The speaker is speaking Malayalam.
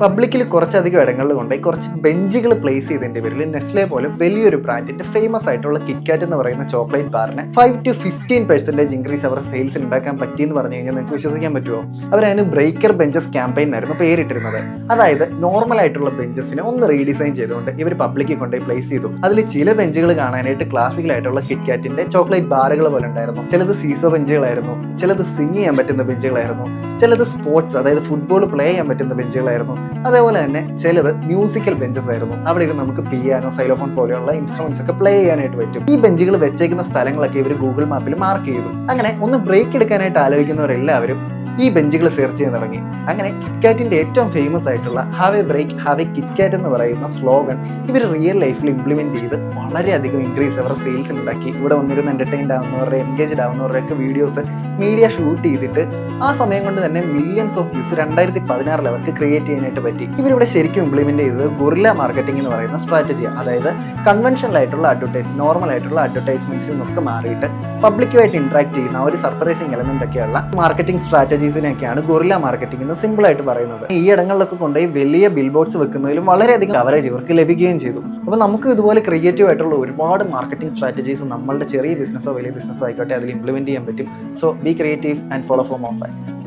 പബ്ലിക്കിൽ കുറച്ചധികം ഇടങ്ങളിൽ കൊണ്ടുപോയി കുറച്ച് ബെഞ്ചുകൾ പ്ലേസ് ചെയ്തതിന്റെ പേരിൽ നെസ്ലെ പോലെ വലിയൊരു ബ്രാൻഡിന്റെ ഫേമസ് ആയിട്ടുള്ള കിറ്റ്കാറ്റ് എന്ന് പറയുന്ന ചോക്ലേറ്റ് ബാറിന് five to fifteen percentage increase അവരുടെ സെയിൽസിൽ ഉണ്ടാക്കാൻ പറ്റിയെന്ന് പറഞ്ഞു കഴിഞ്ഞാൽ നിങ്ങൾക്ക് വിശ്വസിക്കാൻ പറ്റുമോ അവരതിന് ബ്രേക്കർ ബെഞ്ചസ് ക്യാമ്പയിൻ ആയിരുന്നു പേരിട്ടിരുന്നത്. അതായത് നോർമൽ ആയിട്ടുള്ള ബെഞ്ചസിനെ ഒന്ന് റീഡിസൈൻ ചെയ്തുകൊണ്ട് ഇവർ പബ്ലിക്കിൽ കൊണ്ടുപോയി പ്ലേസ് ചെയ്തു. അതിൽ ചില ബെഞ്ചുകൾ കാണാനായിട്ട് ക്ലാസിക്കൽ ആയിട്ടുള്ള കിറ്റ്കാറ്റിന്റെ ചോക്ലേറ്റ് ബാറുകൾ പോലെ ഉണ്ടായിരുന്നു. ചിലത് സീസോ ബെഞ്ചുകളായിരുന്നു ചിലത് സ്വിങ് ചെയ്യാൻ പറ്റുന്ന ബെഞ്ചുകളായിരുന്നു ചിലത് സ്പോർട്സ് അതായത് ഫുട്ബോൾ പ്ലേ ചെയ്യാൻ പറ്റുന്ന ബെഞ്ചുകളായിരുന്നു അതേപോലെ തന്നെ ചിലത് മ്യൂസിക്കൽ ബെഞ്ചസ് ആയിരുന്നു. അവിടെ ഇരുന്ന് നമുക്ക് പിയാനോ സൈലോഫോൺ പോലെയുള്ള ഇൻസ്ട്രുമെന്റ്സ് ഒക്കെ പ്ലേ ചെയ്യാനായിട്ട് പറ്റും. ഈ ബെഞ്ചുകൾ വെച്ചേക്കുന്ന സ്ഥലങ്ങളൊക്കെ ഇവർ ഗൂഗിൾ മാപ്പിൽ മാർക്ക് ചെയ്തു. അങ്ങനെ ഒന്ന് ബ്രേക്ക് എടുക്കാനായിട്ട് ആലോചിക്കുന്നവരെല്ലാവരും ഈ ബെഞ്ചുകൾ സെർച്ച് ചെയ്യാൻ തുടങ്ങി. അങ്ങനെ കിറ്റ്കാറ്റിന്റെ ഏറ്റവും ഫേമസ് ആയിട്ടുള്ള have a break have a KitKat എന്ന് പറയുന്ന സ്ലോഗൻ ഇവർ റിയൽ ലൈഫിൽ ഇംപ്ലിമെന്റ് ചെയ്ത് വളരെയധികം ഇൻക്രീസ് അവരുടെ സെയിൽസ് ഉണ്ടാക്കി ഇവിടെ വന്നിരുന്ന എന്റർടൈൻഡ് ആവുന്നവരുടെ എൻഗേജ്ഡ് ആവുന്നവരുടെ ഒക്കെ വീഡിയോസ് മീഡിയ ഷൂട്ട് ചെയ്തിട്ട് ആ സമയം കൊണ്ട് തന്നെ മില്യൺസ് ഓഫ് യൂസ് രണ്ടായിരത്തി പതിനാറിൽ അവർക്ക് ക്രിയേറ്റ് ചെയ്യാനായിട്ട് പറ്റി. ഇവരിവിടെ ശരിക്കും ഇംപ്ലിമെന്റ് ചെയ്തത് ഗുറില മാർക്കറ്റിംഗ് എന്ന് പറയുന്ന സ്ട്രാറ്റജി അതായത് കൺവെൻഷനൽ ആയിട്ടുള്ള അഡ്വർടൈസ് നോർമൽ ആയിട്ടുള്ള അഡ്വർടൈസ്മെന്റ്സിൽ നിന്നൊക്കെ മാറിയിട്ട് പബ്ലിക്കുമായിട്ട് ഇന്ററാക്ട് ചെയ്യുന്ന ഒരു സർപ്രൈസിംഗ് എലമെന്റ് ഒക്കെയുള്ള മാർക്കറ്റിംഗ് സ്ട്രാറ്റജീസിനെയൊക്കെയാണ് ഗുറില മാർക്കറ്റിംഗ് എന്ന് സിമ്പിൾ ആയിട്ട് പറയുന്നത്. ഈ ഇടങ്ങളിലൊക്കെ കൊണ്ടുപോയി വലിയ ബിൽ ബോർഡ്സ് വെക്കുന്നതിലും വളരെയധികം കവറേജ് ഇവർക്ക് ലഭിക്കുകയും ചെയ്തു. അപ്പോൾ നമുക്ക് ഇതുപോലെ ക്രിയേറ്റീവ് ആയിട്ടുള്ള ഒരുപാട് മാർക്കറ്റിംഗ് സ്ട്രാറ്റജീസ് നമ്മളുടെ ചെറിയ ബിസിനസ്സോ വലിയ ബിസിനസ്സോ ആയിക്കോട്ടെ അതിൽ ഇംപ്ലിമെന്റ് ചെയ്യാൻ പറ്റും. So be creative and follow from more Netflix.